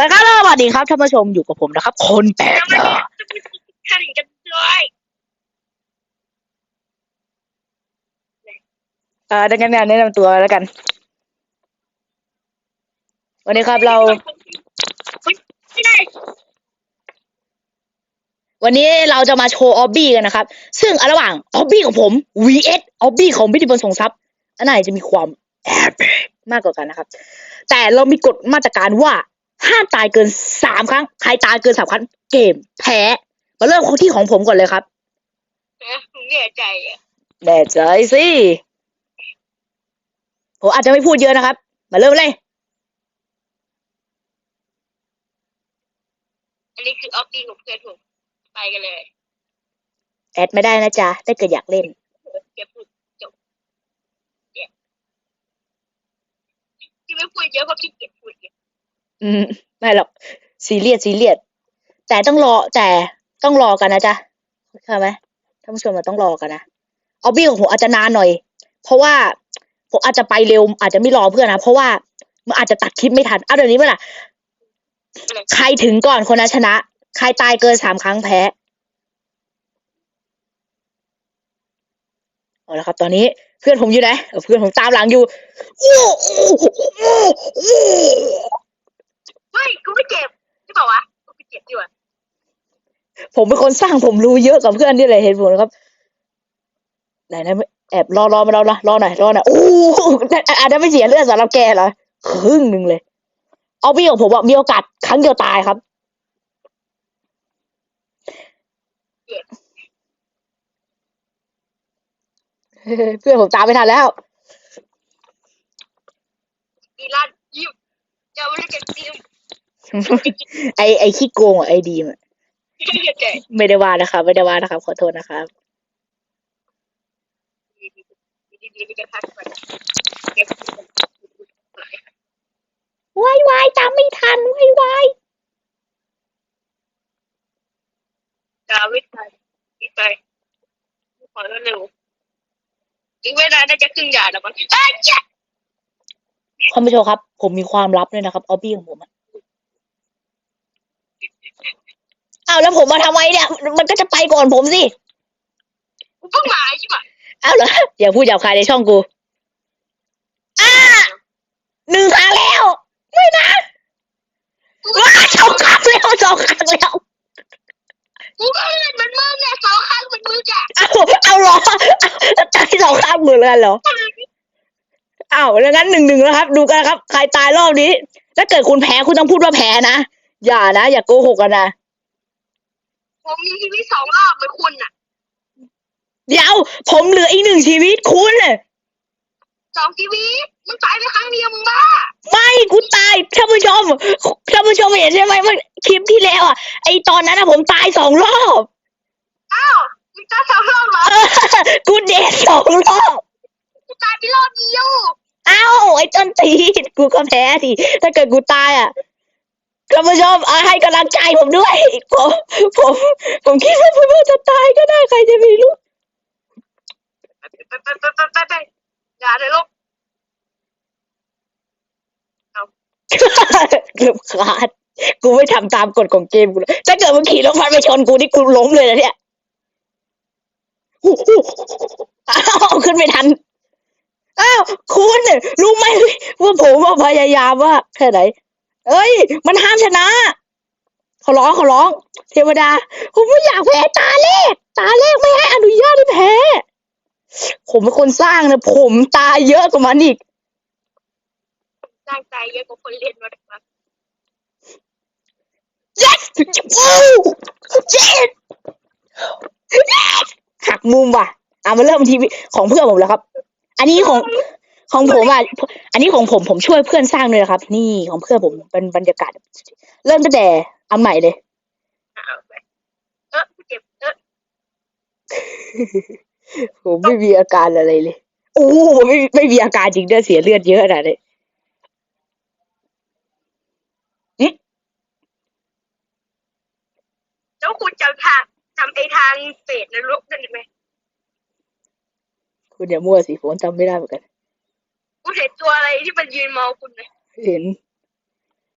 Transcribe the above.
ดีครับท่านผู้ชมอยู่กับผมนะครับ คนแปลกหน้าท่านกันด้วยอ่าดังนั้นเนี่ยแนะนำตัวแล้วกัน วันนี้ครับเรา ไม่ได้วันนี้เราจะมาโชว์ออบบี้กันนะครับ ซึ่งอันระหว่างออบบี้ของผม vs ออบบี้ของพิธีพลส่งทรัพย์อันไหนจะมีความแอบมากกว่ากันนะครับ แต่เรามีกฎมาตรการว่า ห้ามตายเกินสามครั้ง ใครตายเกินสามครั้ง เกมแพ้ มาเริ่มที่ของผมก่อนเลยครับผมแน่ใจอะแน่ใจสิ ผมอาจจะไม่พูดเยอะนะครับ มาเริ่มเลย อันนี้คือออฟฟี่ของเพื่อนผมไปกันเลย แอดไม่ได้นะจ๊ะ ถ้าเกิดอยากเล่น เก็บพูดจบเนี่ยที่ไม่พูดเยอะเพราะขี้เกียจพูดเย อืมไม่หรอกซีเรียสซีเรียสแต่ต้องรอแต่ต้องรอกันนะจ๊ะเข้าไหมท่านผู้ชมมันต้องรอกันนะเอาบี้ของผมอาจจะนานหน่อย เพราะว่าผมอาจจะไปเร็ว อาจจะไม่รอเพื่อนนะเพราะว่ามันอาจจะตัดคลิปไม่ทันเอาเดี๋ยวนี้เมื่อไหร่ใครถึงก่อนคนนั้นชนะ ใครตายเกินสามครั้งแพ้เอาละครับ ตอนนี้เพื่อนผมอยู่ไหนเพื่อนผมตามหลังอยู่ ฮ้ยกูไม่เจ็บใช่เปล่าวะกูไม่เจ็บดีกว่าผมเป็นคนสร้างผมรู้เยอะกับเพื่อนนี่เลยเห็นผลครับไหนนะแอบรอรอมาเราละรอหน่อยรอหน่อยโอ้อาจจะไม่เสียเลือดสำหรับแกเหรอครึ่งหนึ่งเลย เอาพี่ของผมอะมีโอกาสครั้งเดียวตายครับเพื่อนผมตามไม่ทันแล้วดีลั่นยิ้มจะไม่ได้เก็บยิ้ม ไอไอขี้โกงอะไอดีมอะแกไม่ได้ว่านะครับ ไม่ได้ว่านะครับ ขอโทษนะครับ ดีดีไปกันทักไปเก็บวายวายตามไม่ทันวายวายดาวิดไปไปขอเร็วอีกเวลาน่าจะครึ่งยาแล้วมั้งอ้ยจ้ะท่านผู้ชมครับ ผมมีความลับด้วยนะครับออบบี้ของผมอะ อ้าวแล้วผมมาทำไมเนี่ย มันก็จะไปก่อนผมสิกูเพิ่งมาใช่ปะอ้าวเหรออย่าพูดหยาบคายในช่องกูอ้าหนึ่งครั้งแล้ว ไม่นะว้าสองครั้งแล้วสองครั้งแล้วกูก็เล่นเหมือนมึงเนี่ยสองครั้งเหมือนมึงจ้ะเอาเอาเหรอเอาตายสองครั้งเหมือนกันเหรออ้าวแล้วงั้นหนึ่งหนึ่งแล้วครับ ดูกันนะครับ ใครตายรอบนี้ ถ้าเกิดคุณแพ้คุณต้องพูดว่าแพ้นะอย่านะ อย่าโกหกกันนะ ผมมีชีวิตสองรอบเหมือนคุณน่ะเดี๋ยว ผมเหลืออีกหนึ่งชีวิตคุณน่ะสองชีวิตมึงตายไปครั้งเดียวมึงบ้าไม่กูตายท่านผู้ชมท่านผู้ชมเห็นใช่ไหมเมื่อคลิปที่แล้วอะไอตอนนั้นอะผมตายสองรอบอ้าวมึงตายสองรอบเหรอเออกูเดทสองรอบกูตายไปรอบเดียว เอ้าไอ้ต้นตีนกูก็แพ้ดิถ้าเกิดกูตายอะ ท่านผู้ชมเอาให้กำลังใจผมด้วยผมผมผมคิดว่าผมจะตายก็ได้ใครจะไม่รู้ไปไปไปไปไปอย่าเลยลูกเกือบขาด กูไม่ทำตามกฎของเกมกูเลยถ้าเกิดมึงขี่รถไฟไปชนกูนี่กูล้มเลยนะเนี่ยอ้าวขึ้นไม่ทันอ้าวคุณรู้ไหมว่าผมว่าพยายามว่าแค่ไหน เอ้ย มันห้ามชนะขอร้องขอร้อง เทวดา ผมไม่อยากแพ้ตาแรกตาแรกไม่ให้อนุญาตให้แพ้ ผมเป็นคนสร้างนะผมตายเยอะกว่ามันอีกร่างกายเยอะกว่าคนเล่นมาครับ yes โอ้ yes yes หักมุมว่ะอะมาเริ่มทีวีของเพื่อนผมแล้วครับ อันนี้ของ ของผมอะอันนี้ของผมผมช่วยเพื่อนสร้างเลยนะครับ นี่ของเพื่อนผมเป็นบรรยากาศ เริ่มตั้งแต่อันใหม่เลยเอาไปเออกูเจ็บเออผมไม่มีอาการอะไรเลยโอ้ไม่ไม่มีอาการจริงด้วยเสียเลือดเยอะขนาดนี้แล้วคุณจำทางจำไอ้ทางเปรตนรกนั่นไหมคุณอย่ามั่วสิผมจำไม่ได้เหมือนกันูเห็นตัวอะไรที่มันยืนมองคุณไหมเห็น